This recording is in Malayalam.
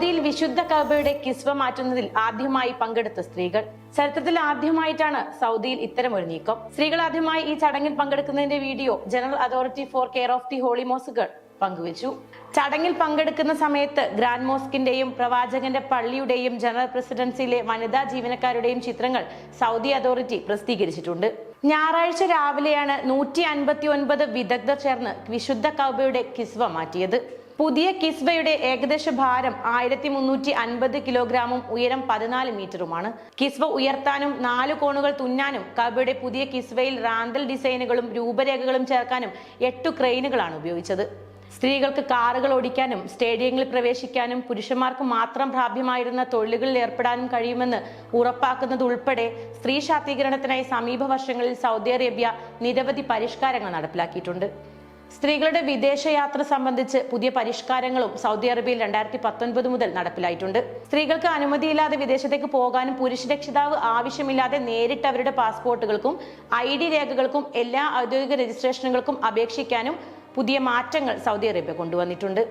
സൗദിയിൽ വിശുദ്ധ കബയുടെ കിസ്വ മാറ്റുന്നതിൽ ആദ്യമായി പങ്കെടുത്ത സ്ത്രീകൾ. ചരിത്രത്തിൽ ആദ്യമായിട്ടാണ് സൗദിയിൽ ഇത്തരം ഒരു നീക്കം. സ്ത്രീകൾ ആദ്യമായി ഈ ചടങ്ങിൽ പങ്കെടുക്കുന്നതിന്റെ video general authority for care of the holy മോസുകൾ പങ്കുവച്ചു. ചടങ്ങിൽ പങ്കെടുക്കുന്ന സമയത്ത് ഗ്രാൻഡ് മോസ്കിന്റെയും പ്രവാചകന്റെ പള്ളിയുടെയും ജനറൽ പ്രസിഡൻസിയിലെ വനിതാ ജീവനക്കാരുടെയും ചിത്രങ്ങൾ സൗദി അതോറിറ്റി പ്രസിദ്ധീകരിച്ചിട്ടുണ്ട്. ഞായറാഴ്ച രാവിലെയാണ് നൂറ്റി അൻപത്തി ഒൻപത് വിദഗ്ധർ ചേർന്ന് വിശുദ്ധ കൗബയുടെ കിസ്വ മാറ്റിയത്. പുതിയ കിസ്വയുടെ ഏകദേശ ഭാരം ആയിരത്തി മുന്നൂറ്റി അൻപത് കിലോഗ്രാമും ഉയരം പതിനാല് മീറ്ററുമാണ്. കിസ്വ ഉയർത്താനും നാല് കോണുകൾ തുന്നാനും കബയുടെ പുതിയ കിസ്വയിൽ റാന്തൽ ഡിസൈനുകളും രൂപരേഖകളും ചേർക്കാനും എട്ടു ക്രെയിനുകളാണ് ഉപയോഗിച്ചത്. സ്ത്രീകൾക്ക് കാറുകൾ ഓടിക്കാനും സ്റ്റേഡിയങ്ങളിൽ പ്രവേശിക്കാനും പുരുഷന്മാർക്ക് മാത്രം പ്രാപ്യമായിരുന്ന തൊഴിലുകളിൽ ഏർപ്പെടാനും കഴിയുമെന്ന് ഉറപ്പാക്കുന്നത് ഉൾപ്പെടെ സ്ത്രീ ശാക്തീകരണത്തിനായി സമീപ വർഷങ്ങളിൽ സൗദി അറേബ്യ നിരവധി പരിഷ്കാരങ്ങൾ നടപ്പിലാക്കിയിട്ടുണ്ട്. സ്ത്രീകളുടെ വിദേശയാത്ര സംബന്ധിച്ച് പുതിയ പരിഷ്കാരങ്ങളും സൗദി അറേബ്യയിൽ രണ്ടായിരത്തി പത്തൊൻപത് മുതൽ നടപ്പിലായിട്ടുണ്ട്. സ്ത്രീകൾക്ക് അനുമതിയില്ലാതെ വിദേശത്തേക്ക് പോകാനും പുരുഷ രക്ഷിതാവ് ആവശ്യമില്ലാതെ നേരിട്ട് അവരുടെ പാസ്പോർട്ടുകൾക്കും ഐ ഡി രേഖകൾക്കും എല്ലാ ഔദ്യോഗിക രജിസ്ട്രേഷനുകൾക്കും അപേക്ഷിക്കാനും പുതിയ മാറ്റങ്ങൾ സൗദി അറേബ്യ കൊണ്ടുവന്നിട്ടുണ്ട്.